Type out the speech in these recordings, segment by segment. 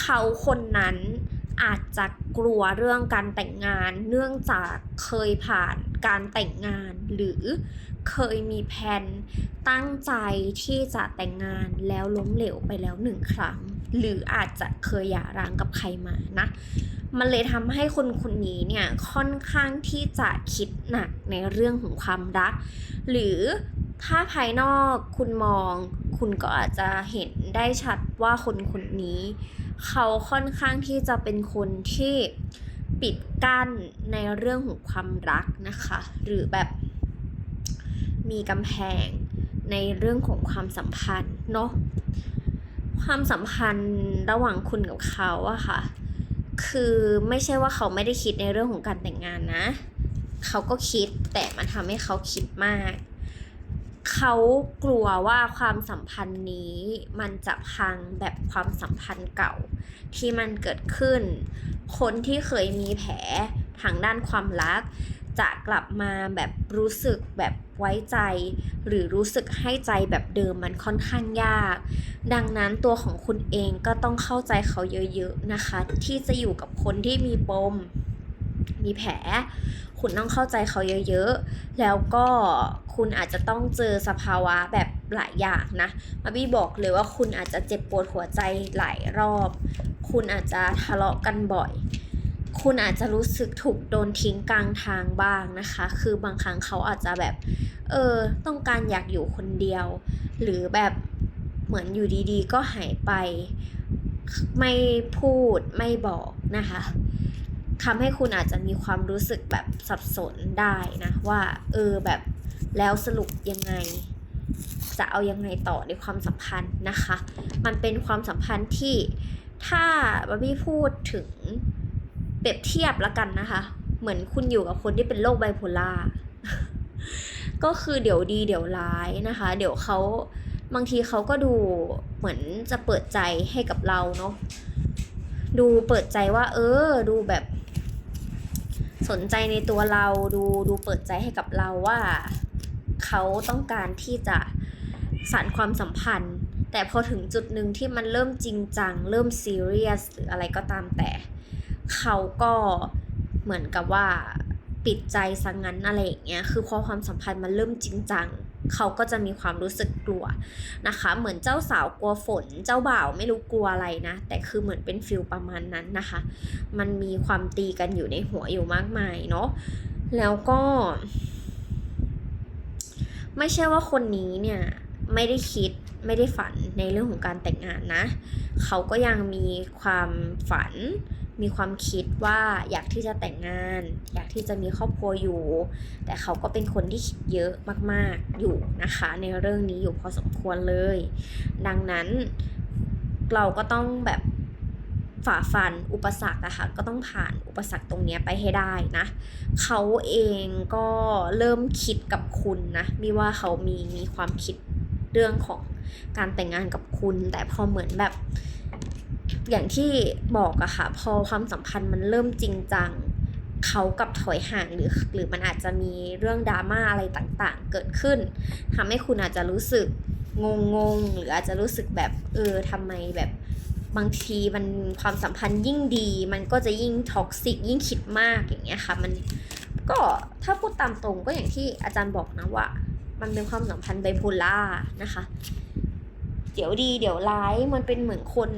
เขาคนนั้นอาจจะกลัวเรื่องการแต่งงาน เนื่องจากเคยผ่านการแต่งงาน หรือเคยมีแผนตั้งใจที่จะแต่งงานแล้วล้มเหลวไปแล้วหนึ่งครั้ง หรืออาจจะเคยหย่าร้างกับใครมานะมันเลยทำให้คนคนนี้เนี่ยค่อนข้างที่จะคิดหนักในเรื่องของความรัก หรือถ้าภายนอกคุณมอง คุณก็อาจจะเห็นได้ชัดว่าคนคนนี้ เขาค่อนข้างที่จะเป็นคนที่ปิดกั้นในเรื่องของความรักนะคะ หรือแบบมีกำแพงในเรื่องของความสัมพันธ์เนาะความสัมพันธ์ระหว่างคุณกับเขาอะค่ะ คือไม่ใช่ว่าเขาไม่ได้คิดในเรื่องของการแต่งงานนะ เขาก็คิดแต่มันทำให้เขาคิดมาก เขากลัวว่าความสัมพันธ์นี้มันจะพังแบบความสัมพันธ์เก่า ที่มันเกิดขึ้น คนที่เคยมีแผลทางด้านความรัก จะกลับมาแบบรู้สึกแบบไว้ใจ หรือรู้สึกให้ใจแบบเดิมมันค่อนข้างยาก ดังนั้นตัวของคุณเองก็ต้องเข้าใจเขาเยอะๆนะคะ ที่จะอยู่กับคนที่มีปม มีแผล คุณต้องเข้าใจเขาเยอะๆ แล้วก็คุณอาจจะต้องเจอสภาวะแบบหลายอย่างนะ มาบี้บอกเลยว่าคุณอาจจะเจ็บปวดหัวใจหลายรอบ คุณอาจจะทะเลาะกันบ่อย คุณอาจจะรู้สึกถูกโดนทิ้งกลางทางบ้างนะคะ คือบางครั้งเขาอาจจะแบบ เออ ต้องการอยากอยู่คนเดียว หรือแบบเหมือนอยู่ดีๆ ก็หายไป ไม่พูดไม่บอกนะคะ ทำให้คุณอาจจะมีความรู้สึกแบบสับสนได้นะว่าเออแบบแล้วสรุปยังไง จะเอายังไงต่อในความสัมพันธ์นะคะ มันเป็นความสัมพันธ์ที่ถ้าบาร์บี้พูดถึงเปรียบเทียบแล้วกันนะคะ เหมือนคุณอยู่กับคนที่เป็นโรคไบโพล่าก็คือเดี๋ยวดีเดี๋ยวร้ายนะคะ เดี๋ยวเขาบางทีเขาก็ดูเหมือนจะเปิดใจให้กับเราเนาะดูเปิดใจว่า เออ ดูแบบ สนใจในตัวเราดูดูเปิดใจให้กับเราว่า เขาต้องการที่จะสานความสัมพันธ์ แต่พอถึงจุดหนึ่งที่มันเริ่มจริงจัง เริ่มซีเรียสหรืออะไรก็ตามแต่ เขาก็เหมือนกับว่าปิดใจสังงั้นอะไรอย่างเงี้ยคือพอความสัมพันธ์มันเริ่มจริงจัง เขาก็จะมีความรู้สึกกลัวนะคะ เหมือนเจ้าสาวกลัวฝน เจ้าบ่าวไม่รู้กลัวอะไรนะ แต่คือเหมือนเป็นฟิลประมาณนั้นนะคะ มันมีความตีกันอยู่ในหัวอยู่มากมายเนาะ แล้วก็ ไม่ใช่ว่าคนนี้เนี่ยไม่ได้คิดไม่ได้ฝันในเรื่องของการแต่งงานนะ เขาก็ยังมีความฝัน มีความคิดว่าอยากที่จะแต่งงาน อยากที่จะมีครอบครัวอยู่ แต่เขาก็เป็นคนที่คิดเยอะมากๆอยู่นะคะ ในเรื่องนี้อยู่พอสมควรเลย ดังนั้นเราก็ต้องแบบฝ่าฟันอุปสรรคอะค่ะก็ต้องผ่านอุปสรรคตรงนี้ไปให้ได้นะเขาเองก็เริ่มคิดกับคุณนะมีว่าเขามีมีความคิดเรื่องของการแต่งงานกับคุณ แต่พอเหมือนแบบ อย่างที่บอกอะค่ะ พอความสัมพันธ์มันเริ่มจริงจังเขากับถอยห่างหรือหรือมันอาจจะมีเรื่องดราม่าอะไรต่างๆ เกิดขึ้นทำให้คุณอาจจะรู้สึกงงงๆหรืออาจจะรู้สึกแบบเออทำไมแบบบางทีมันความสัมพันธ์ยิ่งดี มันก็จะยิ่งท็อกซิกยิ่งคิดมากอย่างเงี้ยค่ะ มันก็ถ้าพูดตามตรงก็อย่างที่อาจารย์บอกนะว่า มันเป็นความสัมพันธ์ไบโพล่านะคะ เดี๋ยวดีเดี๋ยวร้ายมันเป็นเหมือนคน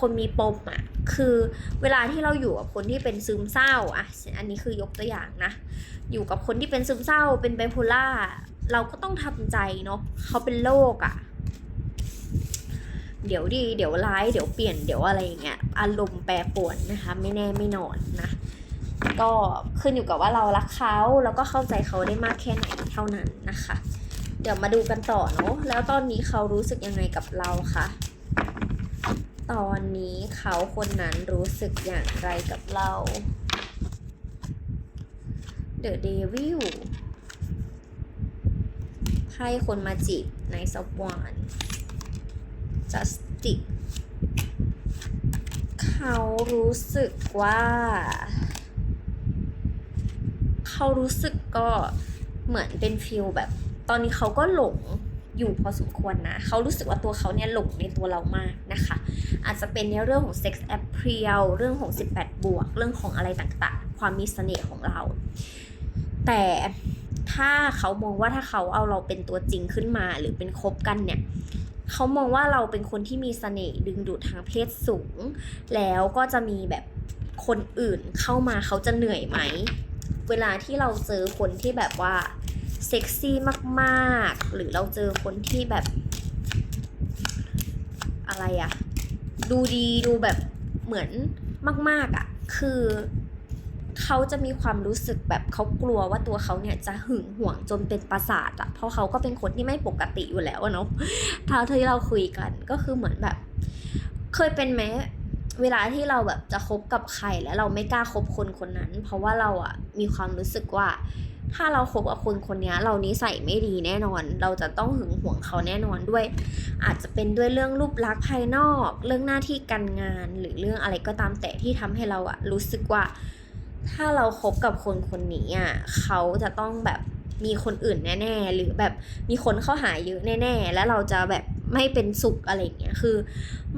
คนมีปมอะ่ะคือเวลาที่เราอยู่กับคนที่เป็นซึมเศร้าอะอันนี้คือยกตัวอย่างนะ อยู่กับคนที่เป็นซึมเศร้าเป็นไบโพล่าเราก็ต้องทำใจเนาะเขาเป็นโรคอะเดี๋ยวดีเดี๋ยวร้ายเดี๋ยวเปลี่ยนเดี๋ยวอะไรอย่างเงี้ยอารมณ์แปรปรวนนะคะ ไม่แน่ไม่นอนนะ ก็ขึ้นอยู่กับว่าเรารักเขาแล้วก็เข้าใจเขาได้มากแค่ไหนเท่านั้นนะคะ เดี๋ยวมาดูกันต่อเนาะแล้วตอนนี้เขารู้สึกยังไงกับเราคะตอนนี้เขาคนนั้นรู้สึกอย่างไรกับเรา The Devil ไพ่คนมาจีบในสวรรค์ Justice เขารู้สึกว่า เขารู้สึกก็เหมือนเป็นฟิลแบบ ตอนนี้เขาก็หลงอยู่พอสมควรนะ เขารู้สึกว่าตัวเขาเนี่ยหลงในตัวเรามากนะคะ อาจจะเป็นในเรื่องของ sex appeal เรื่องของ 18 บวก เรื่องของอะไรต่างๆ ความมีเสน่ห์ของเรา แต่ถ้าเขามองว่าถ้าเขาเอาเราเป็นตัวจริงขึ้นมาหรือเป็นคบกันเนี่ย เขามองว่าเราเป็นคนที่มีเสน่ห์ดึงดูดทางเพศสูง แล้วก็จะมีแบบคนอื่นเข้ามาเขาจะเหนื่อยไหม เวลาที่เราเจอคนที่แบบว่า เซ็กซี่มากๆ หรือเราเจอคนที่แบบ อะไรอะดูดีดูแบบเหมือนมาก ๆอะคือเขาจะมีความรู้สึกแบบเขากลัวว่าตัวเขาเนี่ยจะหึงหวงจนเป็นประสาทอะเพราะเขาก็เป็นคนที่ไม่ปกติอยู่แล้วเนาะเท่าที่เราคุยกันก็คือเหมือนแบบ เคยเป็นไหมเวลาที่เราแบบจะคบกับใครแล้วเราไม่กล้าคบคนคนนั้น เพราะว่าเราอะมีความรู้สึกว่า ถ้าเราคบกับคนคนนี้เรานิสัยไม่ดีแน่นอน เราจะต้องหึงหวงเขาแน่นอนด้วย อาจจะเป็นด้วยเรื่องรูปลักษณ์ภายนอก เรื่องหน้าที่การงาน หรือเรื่องอะไรก็ตามแต่ที่ทำให้เราอะรู้สึกว่า ถ้าเราคบกับคนคนนี้อะเขาจะต้องแบบ มีคนอื่นแน่ๆ หรือแบบมีคนเข้าหาเยอะแน่ๆ แล้วเราจะแบบไม่เป็นสุขอะไรอย่างเงี้ย คือ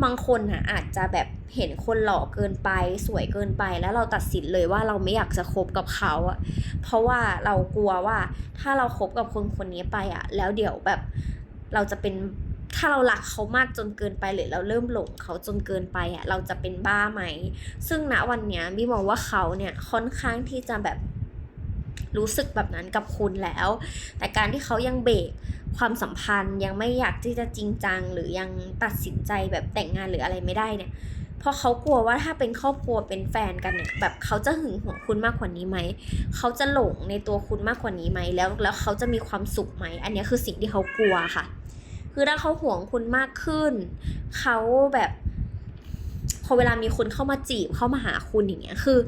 บางคนอะอาจจะแบบเห็นคนหล่อเกินไป สวยเกินไป แล้วเราตัดสินเลยว่าเราไม่อยากจะคบกับเขาอะ เพราะว่าเรากลัวว่าถ้าเราคบกับคนคนนี้ไปอะ แล้วเดี๋ยวแบบเราจะเป็นถ้าเรารักเขามากจนเกินไปหรือเราเริ่มหลงเขาจนเกินไปอะเราจะเป็นบ้าไหม ซึ่งณวันเนี้ยบี้มองว่าเขาเนี่ยค่อนข้างที่จะแบบ รู้สึกแบบนั้นกับคุณแล้ว แต่การที่เขายังเบรกความสัมพันธ์ยังไม่อยากที่จะจริงจัง หรือยังตัดสินใจแบบแต่งงานหรืออะไรไม่ได้เนี่ยเพราะเขากลัวว่าถ้าเป็นครอบครัวเป็นแฟนกันเนี่ยแบบเขาจะหึงหวงคุณมากกว่านี้ไหมเขาจะหลงในตัวคุณมากกว่านี้ไหมแล้วแล้วเขาจะมีความสุขไหมอันนี้คือสิ่งที่เขากลัวค่ะ คือถ้าเขาห่วงคุณมากขึ้น เขาแบบ พอเวลามีคนเข้ามาจีบเข้ามาหาคุณอย่างเงี้ยคือ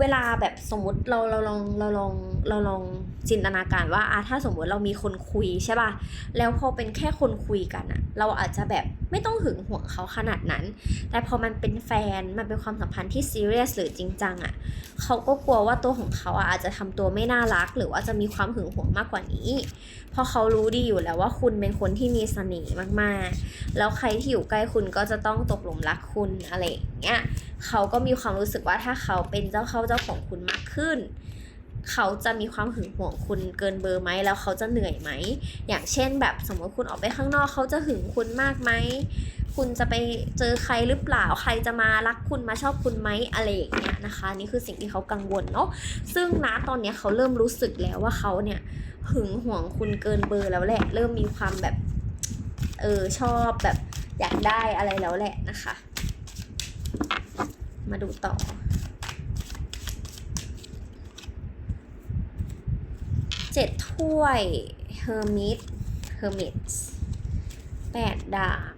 เวลาแบบสมมติเราเราลองเราลองเราลองจินตนาการว่าอะถ้าสมมติเรามีคนคุยใช่ป่ะแล้วพอเป็นแค่คนคุยกันอะเราอาจจะแบบไม่ต้องหึงหวงเขาขนาดนั้น แต่พอมันเป็นแฟนมันเป็นความสัมพันธ์ที่ซีเรียสหรือจริงจังอะเขาก็กลัวว่าตัวของเขาอะอาจจะทำตัวไม่น่ารัก หรือว่าจะมีความหึงหวงมากกว่านี้ เพราะเขารู้ดีอยู่แล้วว่าคุณเป็นคนที่มีเสน่ห์มากๆ แล้วใครที่อยู่ใกล้คุณก็จะต้องตกหลุมรักคุณอะไรอย่างเงี้ยเขาก็มีความรู้สึกว่าถ้าเขาเป็นเจ้าเข้าเจ้าของคุณมากขึ้น เขาจะมีความหึงหวงคุณเกินเบอร์ไหมแล้วเขาจะเหนื่อยไหม อย่างเช่นแบบสมมติคุณออกไปข้างนอกเขาจะหึงคุณมากไหมคุณจะไปเจอใครหรือเปล่าใครจะมารักคุณมาชอบคุณไหมอะไรอย่างเงี้ยนะคะ นี่คือสิ่งที่เขากังวลเนาะซึ่งณตอนเนี้ยเขาเริ่มรู้สึกแล้วว่าเขาเนี่ยหึงหวงคุณเกินเบอร์แล้วแหละ เริ่มมีความแบบเออชอบแบบอยากได้อะไรแล้วแหละนะคะ มาดูต่อ เจ็ดถ้วยเฮอร์มิตเฮอร์มิตแปดดาบ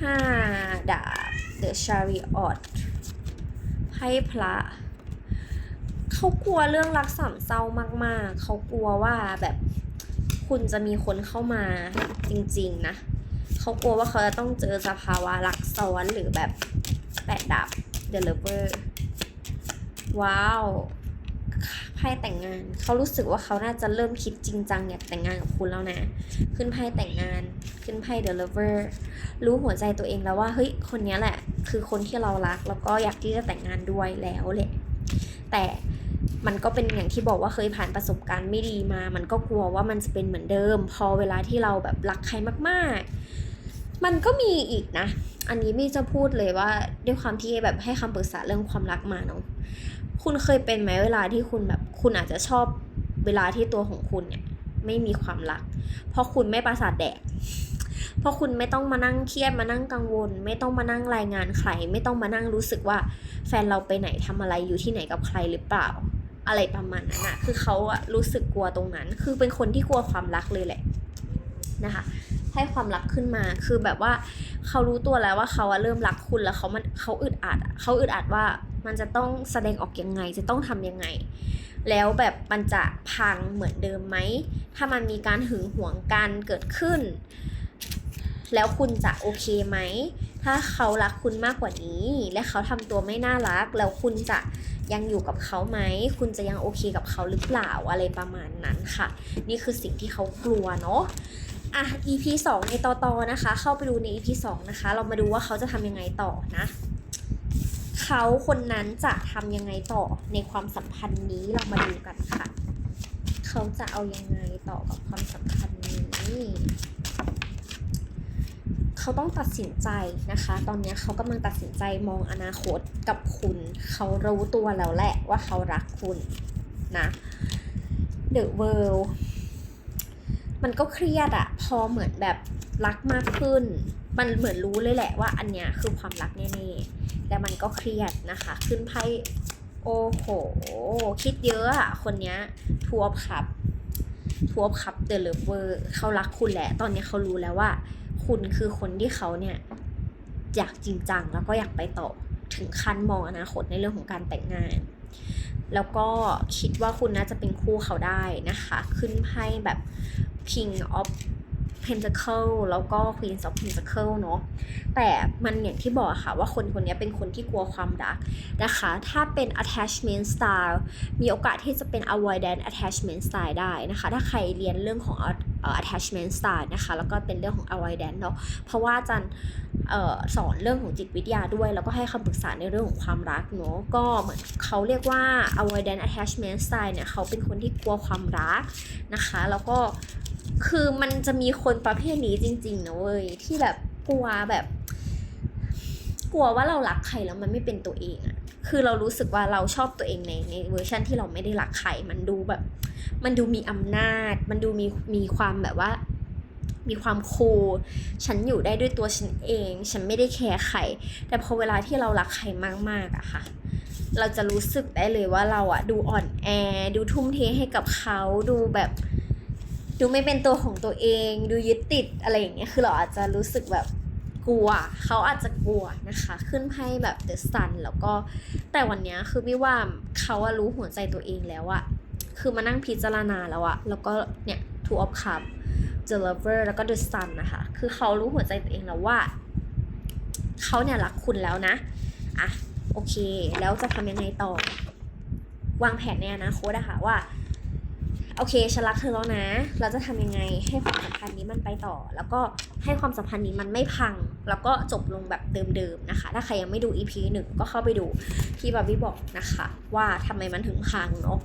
ห้าดาบเดอะชาริออตไพ่พระเขากลัวเรื่องรักสามเศร้ามาก ๆ เขากลัวว่าแบบคุณจะมีคนเข้ามาจริง ๆ นะ เขากลัวว่าเขาจะต้องเจอสภาวะรักซ้อนหรือแบบ แปดดับ The Lover ว้าวไพ่แต่งงาน เขารู้สึกว่าเขาน่าจะเริ่มคิดจริงจังอยากแต่งงานกับคุณแล้วนะ ขึ้นไพ่แต่งงาน ขึ้นไพ่ The Lover รู้หัวใจตัวเองแล้วว่าเฮ้ยคนนี้แหละ คือคนที่เรารัก แล้วก็อยากที่จะแต่งงานด้วยแล้วแหละแต่มันก็เป็นอย่างที่บอกว่าเคยผ่านประสบการณ์ไม่ดีมา มันก็กลัวว่ามันจะเป็นเหมือนเดิม พอเวลาที่เราแบบรักใครมากๆ มันก็มีอีกนะ อันนี้ไม่จะพูดเลยว่าด้วยความที่แบบให้คำปรึกษาเรื่องความรักมาเนาะคุณเคยเป็นไหมเวลาที่คุณแบบคุณอาจจะชอบเวลาที่ตัวของคุณเนี่ยไม่มีความรัก เพราะคุณไม่ประสาทแดก เพราะคุณไม่ต้องมานั่งเครียดมานั่งกังวล ไม่ต้องมานั่งรายงานใคร ไม่ต้องมานั่งรู้สึกว่า แฟนเราไปไหนทำอะไรอยู่ที่ไหนกับใครหรือเปล่า อะไรประมาณนั้นอะคือเขาอะรู้สึกกลัวตรงนั้น คือเป็นคนที่กลัวความรักเลยแหละนะคะ ให้ความรักขึ้นมา คือแบบว่าเขารู้ตัวแล้วว่าเขาเริ่มรักคุณแล้วเขามันเขาอึดอัดเขาอึดอัดว่ามันจะต้องแสดงออกยังไง จะต้องทำยังไง แล้วแบบมันจะพังเหมือนเดิมไหม ถ้ามันมีการหึงหวงกันเกิดขึ้น แล้วคุณจะโอเคไหม ถ้าเขารักคุณมากกว่านี้ และเขาทำตัวไม่น่ารัก แล้วคุณจะยังอยู่กับเขาไหม คุณจะยังโอเคกับเขาหรือเปล่าอะไรประมาณนั้นค่ะ นี่คือสิ่งที่เขากลัวเนาะ อะ EP สองในต่อตอนะคะ เข้าไปดูใน EP สองนะคะ เรามาดูว่าเขาจะทำยังไงต่อนะ เขาคนนั้นจะทำยังไงต่อในความสัมพันธ์นี้เรามาดูกันค่ะ เขาจะเอายังไงต่อกับความสัมพันธ์นี้เขาต้องตัดสินใจนะคะ ตอนนี้เขากำลังตัดสินใจมองอนาคตกับคุณ เขารู้ตัวแล้วแหละว่าเขารักคุณนะ The World มันก็เครียดอะพอเหมือนแบบรักมากขึ้น มันเหมือนรู้เลยแหละว่าอันเนี้ยคือความรักแน่ๆแต่มันก็เครียดนะคะ ขึ้นไพ่โอ้โห คิดเยอะอะคนเนี้ยทัวร์ขับทัวร์ขับเดอะเลเวอร์เขารักคุณแหละ ตอนนี้เขารู้แล้วว่า คุณคือคนที่เขาเนี่ยอยากจริงจังแล้วก็อยากไปต่อถึงขั้นมองอนาคตในเรื่องของการแต่งงาน แล้วก็คิดว่าคุณน่าจะเป็นคู่เขาได้นะคะ ขึ้นไพ่แบบ King of Pentacle แล้วก็ Queen of Pentacle เนาะแต่มันอย่างที่บอกค่ะว่าคนคนนี้เป็นคนที่กลัวความรักนะคะ ถ้าเป็น attachment style มีโอกาสที่จะเป็น avoidant attachment style ได้นะคะ ถ้าใครเรียนเรื่องของ attachment style นะคะ แล้วก็เป็นเรื่องของ avoidant เนาะเพราะว่าอาจันออสอนเรื่องของจิตวิทยาด้วย แล้วก็ให้คำปรึกษาในเรื่องของความรักเนาะก็เหมือนเขาเรียกว่า avoidant attachment style เนี่ยเขาเป็นคนที่กลัวความรักนะคะ แล้วก็ คือมันจะมีคนประเภทนี้จริงๆนะเว้ยที่แบบกลัวแบบ กลัวว่าเรารักใครแล้วมันไม่เป็นตัวเองอะคือเรารู้สึกว่าเราชอบตัวเองในในเวอร์ชันที่เราไม่ได้รักใครมันดูแบบ มันดูมีอำนาจ มันดูมีมีความแบบว่า มีความคูลฉันอยู่ได้ด้วยตัวฉันเอง ฉันไม่ได้แคร์ใครแต่พอเวลาที่เรารักใครมากๆอะค่ะ เราจะรู้สึกได้เลยว่าเราอะดูอ่อนแอ ดูทุ่มเทให้กับเขาดูแบบ ดูไม่เป็นตัวของตัวเอง ดูยึดติดอะไรอย่างเงี้ยคือเราอาจจะรู้สึกแบบกลัว เขาอาจจะกลัวนะคะ ขึ้นไพ่แบบเดอะซันแล้วก็แต่วันเนี้ยคือไม่ว่าเขาอะรู้หัวใจตัวเองแล้วอะคือมานั่งพิจารณาแล้วอะแล้วก็เนี่ย two of cup the lover แล้วก็ the sun นะคะ คือเขารู้หัวใจตัวเองแล้วว่า เขาเนี่ยรักคุณแล้วนะ อะ โอเค แล้วจะทำยังไงต่อ วางแผนในอนาคตอะค่ะว่า โอเคฉันรักเธอแล้วนะ เราจะทำยังไงให้ความสัมพันธ์นี้มันไปต่อ แล้วก็ให้ความสัมพันธ์นี้มันไม่พัง แล้วก็จบลงแบบเดิมๆนะคะ ถ้าใครยังไม่ดู EP หนึ่งก็เข้าไปดูที่บาร์บี้บอกนะคะ ว่าทำไมมันถึงพังเนาะ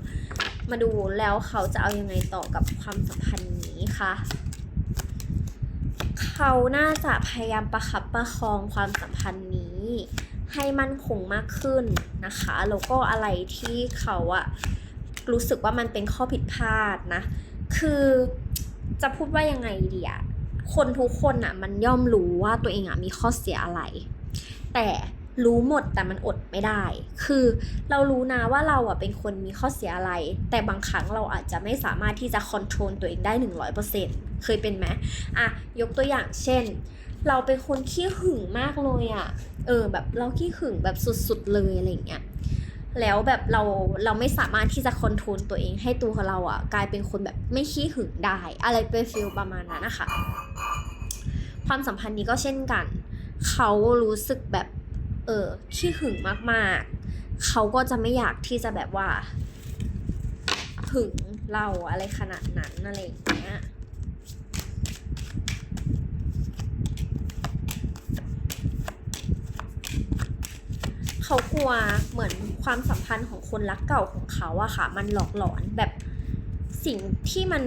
มาดูแล้วเขาจะเอายังไงต่อกับความสัมพันธ์นี้คะเขาน่าจะพยายามประคับประคองความสัมพันธ์นี้ให้มั่นคงมากขึ้นนะคะ แล้วก็อะไรที่เขาอะ รู้สึกว่ามันเป็นข้อผิดพลาดนะ คือจะพูดว่ายังไงดีอะคนทุกคนอะมันย่อมรู้ว่าตัวเองอะมีข้อเสียอะไร แต่รู้หมดแต่มันอดไม่ได้ คือเรารู้นะว่าเราอะเป็นคนมีข้อเสียอะไร แต่บางครั้งเราอาจจะไม่สามารถที่จะคอนโทรลตัวเองได้ 100%เคยเป็นไหมอะยกตัวอย่างเช่น เราเป็นคนขี้หึงมากเลยอะ เออแบบเราขี้หึงแบบสุดๆเลยอะไรเงี้ย แล้วแบบเราเราไม่สามารถที่จะคอนโทรลตัวเองให้ตัวเราอะกลายเป็นคนแบบไม่ขี้หึงได้ อะไรเป็นฟิลประมาณนั้นนะคะความสัมพันธ์นี้ก็เช่นกัน เขารู้สึกแบบเออขี้หึงมากๆ เขาก็จะไม่อยากที่จะแบบว่าหึงเราอะไรขนาดนั้นอะไรอย่างเงี้ย เขากลัวเหมือนความสัมพันธ์ของคนรักเก่าของเขาอะค่ะ มันหลอกหลอนแบบสิ่งที่มัน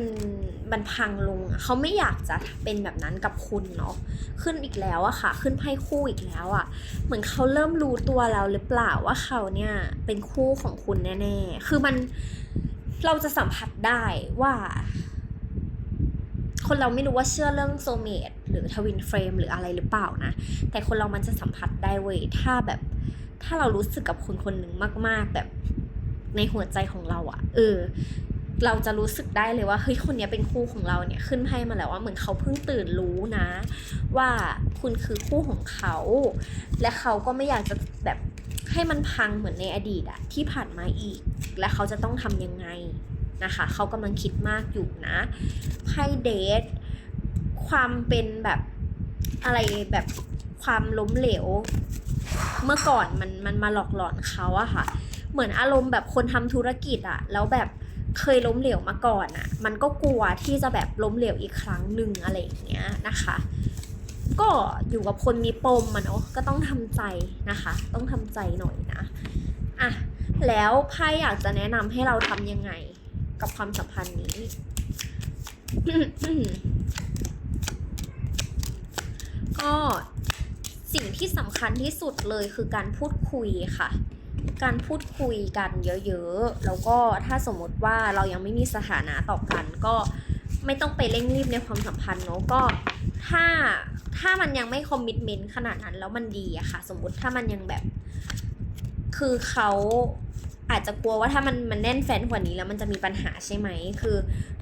มันพังลงเขาไม่อยากจะเป็นแบบนั้นกับคุณเนาะขึ้นอีกแล้วอะค่ะ ขึ้นไพ่คู่อีกแล้วอะเหมือนเขาเริ่มรู้ตัวแล้วหรือเปล่าว่าเขาเนี่ยเป็นคู่ของคุณแน่ๆคือมันเราจะสัมผัสได้ว่า คนเราไม่รู้ว่าเชื่อเรื่องโซเมตหรือทวินเฟรมหรืออะไรหรือเปล่านะ แต่คนเรามันจะสัมผัสได้เว้ยถ้าแบบ ถ้าเรารู้สึกกับคนคนหนึ่งมาก ๆ แบบในหัวใจของเราอะเออ เราจะรู้สึกได้เลยว่าเฮ้ยคนนี้เป็นคู่ของเราเนี่ยขึ้นให้มาแล้วว่าเหมือนเขาเพิ่งตื่นรู้นะ ว่าคุณคือคู่ของเขา และเขาก็ไม่อยากจะแบบให้มันพังเหมือนในอดีตอะที่ผ่านมาอีก และเขาจะต้องทำยังไงนะคะเขากำลังคิดมากอยู่นะไพ่เดทความเป็นแบบอะไรแบบความล้มเหลว เมื่อก่อนมันมันมาหลอกหลอนเขาอะค่ะ เหมือนอารมณ์แบบคนทำธุรกิจอะแล้วแบบเคยล้มเหลวมาก่อนอะมันก็กลัวที่จะแบบล้มเหลวอีกครั้งหนึ่งอะไรอย่างเงี้ยนะคะ ก็อยู่กับคนมีปมอะเนาะก็ต้องทำใจนะคะ ต้องทำใจหน่อยนะอะแล้วไพ่อยากจะแนะนำให้เราทำยังไงกับความสัมพันธ์นี้ก็ สิ่งที่สำคัญที่สุดเลยคือการพูดคุยค่ะ การพูดคุยกันเยอะๆ แล้วก็ถ้าสมมติว่าเรายังไม่มีสถานะต่อกัน ก็ไม่ต้องไปเร่งรีบในความสัมพันธ์เนาะก็ถ้าถ้ามันยังไม่คอมมิชเมนต์ขนาดนั้นแล้วมันดีอะค่ะ สมมติถ้ามันยังแบบ คือเขาอาจจะกลัวว่าถ้ามันมันแน่นแฟนกว่านี้แล้วมันจะมีปัญหาใช่ไหม คือ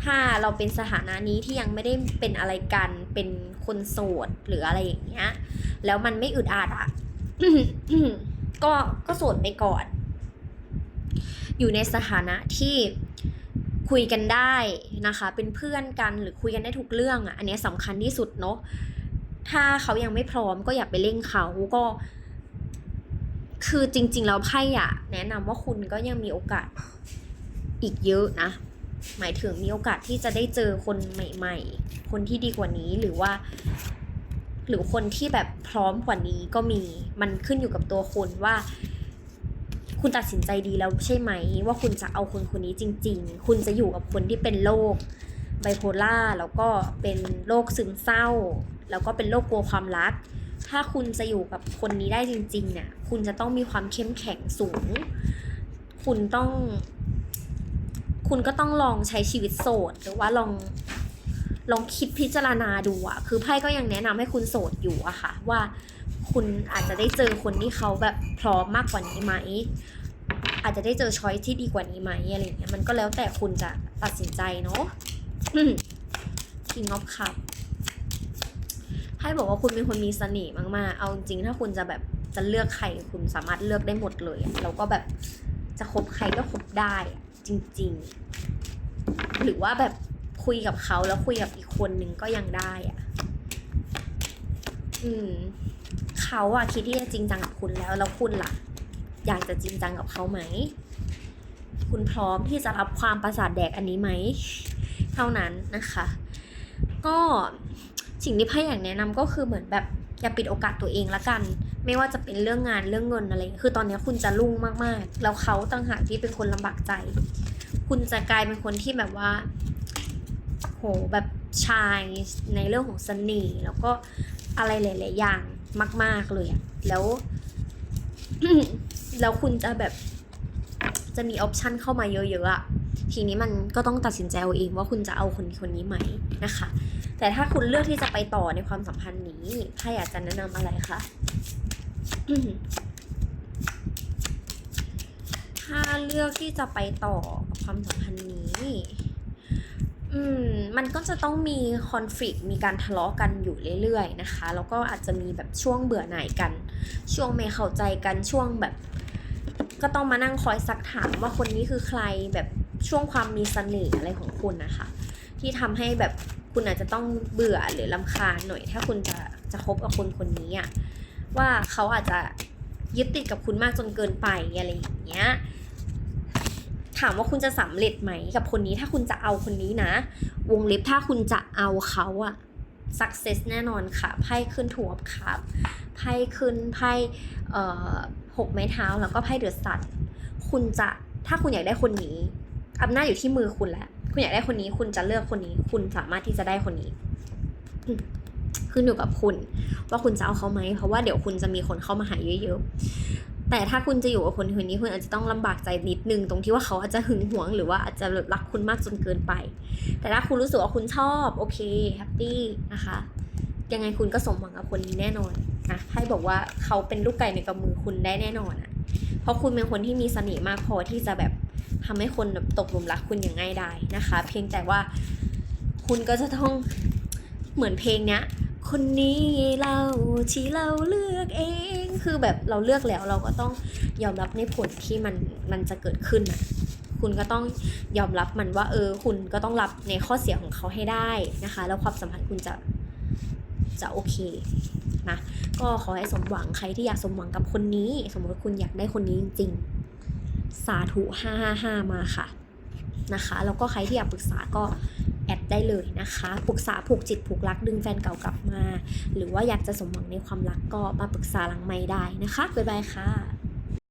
ถ้าเราเป็นสถานะนี้ที่ยังไม่ได้เป็นอะไรกันเป็นคนโสดหรืออะไรอย่างเงี้ย แล้วมันไม่อึดอัดอะก็ก็โสดไปก่อน อยู่ในสถานะที่คุยกันได้นะคะ เป็นเพื่อนกันหรือคุยกันได้ทุกเรื่องอะอันเนี้ยสำคัญที่สุดเนาะถ้าเขายังไม่พร้อมก็อย่าไปเร่งเขาก็ คือจริง ๆ แล้วไพ่อะแนะนำว่าคุณก็ยังมีโอกาสอีกเยอะนะ หมายถึงมีโอกาสที่จะได้เจอคนใหม่ ๆ คนที่ดีกว่านี้หรือว่า หรือคนที่แบบพร้อมกว่านี้ก็มีมันขึ้นอยู่กับตัวคุณว่า คุณตัดสินใจดีแล้วใช่ไหม ว่าคุณจะเอาคนคนนี้จริง ๆ คุณจะอยู่กับคนที่เป็นโรคไบโพล่าแล้วก็เป็นโรคซึมเศร้า แล้วก็เป็นโรคกลัวความรัก ถ้าคุณจะอยู่กับคนนี้ได้จริงๆเนี่ยคุณจะต้องมีความเข้มแข็งสูง คุณต้อง คุณก็ต้องลองใช้ชีวิตโสด หรือว่าลอง ลองคิดพิจารณาดูอะคือไพ่ก็ยังแนะนำให้คุณโสดอยู่อะค่ะ ว่าคุณอาจจะได้เจอคนที่เขาแบบพร้อมมากกว่านี้ไหม อาจจะได้เจอช้อยที่ดีกว่านี้ไหมอะไรเงี้ยมันก็แล้วแต่คุณจะตัดสินใจเนาะคิงออฟคัพไพ่บอกว่าคุณเป็นคนมีเสน่ห์มากๆ เอาจริงถ้าคุณจะแบบจะเลือกใครคุณสามารถเลือกได้หมดเลยแล้วก็แบบจะคบใครก็คบได้จริง ๆ หรือว่าแบบ คุยกับเขาแล้วคุยกับอีกคนนึงก็ยังได้อะอืม เขาอะคิดที่จะจริงจังกับคุณแล้ว แล้วคุณล่ะ อยากจะจริงจังกับเขาไหม คุณพร้อมที่จะรับความประสาทแดกอันนี้ไหม เท่านั้นนะคะ ก็สิ่งที่ไพ่อยากแนะนำก็คือเหมือนแบบอย่าปิดโอกาสตัวเองละกัน ไม่ว่าจะเป็นเรื่องงานเรื่องเงินอะไร คือตอนนี้คุณจะรุ่งมากๆ แล้วเขาต่างหากที่เป็นคนลำบากใจ คุณจะกลายเป็นคนที่แบบว่า โหแบบชายในเรื่องของเสน่ห์แล้วก็อะไรหลาย ๆ อย่างมาก ๆ เลยอะแล้วแล้วคุณจะแบบจะมีออปชันเข้ามาเยอะ ๆอะทีนี้มันก็ต้องตัดสินใจเอาเองว่าคุณจะเอาคนคนนี้ไหมนะคะ แต่ถ้าคุณเลือกที่จะไปต่อในความสัมพันธ์นี้ถ้าอยากจะแนะนำอะไรคะถ้าเลือกที่จะไปต่อกับความสัมพันธ์นี้ อืมมันก็จะต้องมีคอน FLICT มีการทะเลาะกันอยู่เรื่อยๆนะคะ แล้วก็อาจจะมีแบบช่วงเบื่อหน่ายกัน ช่วงไม่เข้าใจกันช่วงแบบ ก็ต้องมานั่งคอยซักถามว่าคนนี้คือใครแบบช่วงความมีเสน่ห์อะไรของคุณนะคะ ที่ทำให้แบบคุณอาจจะต้องเบื่อหรือลำคาญหน่อย ถ้าคุณจะจะคบกับคนคนนี้อะว่าเขาอาจจะยึดติดกับคุณมากจนเกินไปอะไรอย่างเงี้ย ถามว่าคุณจะสำเร็จไหมกับคนนี้ถ้าคุณจะเอาคนนี้นะ วงเล็บถ้าคุณจะเอาเขาอะ success แน่นอนค่ะไพ่ขึ้นถูกครับไพ่ขึ้นไพ่เอ่อหกไม้เท้าแล้วก็ไพ่เดือดสัตว์คุณจะถ้าคุณอยากได้คนนี้อำนาจอยู่ที่มือคุณแล้วคุณอยากได้คนนี้คุณจะเลือกคนนี้ คุณสามารถที่จะได้คนนี้ขึ้นอยู่กับคุณ ว่าคุณจะเอาเขาไหมเพราะว่าเดี๋ยวคุณจะมีคนเข้ามาหาเยอะๆ แต่ถ้าคุณจะอยู่กับคนคนนี้คุณอาจจะต้องลำบากใจนิดนึงตรงที่ว่าเขาอาจจะหึงหวง หรือว่าอาจจะรักคุณมากจนเกินไป แต่ถ้าคุณรู้สึกว่าคุณชอบโอเคแฮปปี้นะคะยังไงคุณก็สมหวังกับคนนี้แน่นอนนะให้บอกว่าเขาเป็นลูกไก่ในกำมือคุณได้แน่นอนอะเพราะคุณเป็นคนที่มีเสน่ห์มากพอที่จะแบบทำให้คนแบบตกหลุมรักคุณอย่างง่ายดายนะคะ เพียงแต่ว่าคุณก็จะต้องเหมือนเพลงเนี้ย คนนี้เราที่เราเลือกเอง คือแบบเราเลือกแล้วเราก็ต้องยอมรับในผลที่มันมันจะเกิดขึ้นนะคุณก็ต้องยอมรับมันว่า เออ คุณก็ต้องรับในข้อเสียของเขาให้ได้นะคะ แล้วความสัมพันธ์คุณจะจะโอเคนะก็ขอให้สมหวังใครที่อยากสมหวังกับคนนี้ สมมติคุณอยากได้คนนี้จริงๆ สาธุห้าห้าห้ามาค่ะนะคะ แล้วก็ใครที่อยากปรึกษาก็ แอดได้เลยนะคะปรึกษาผูกจิตผูกรักดึงแฟนเก่ากลับมา หรือว่าอยากจะสมหวังในความรักก็มาปรึกษาหลังไม่ได้นะคะบ๊ายบายค่ะ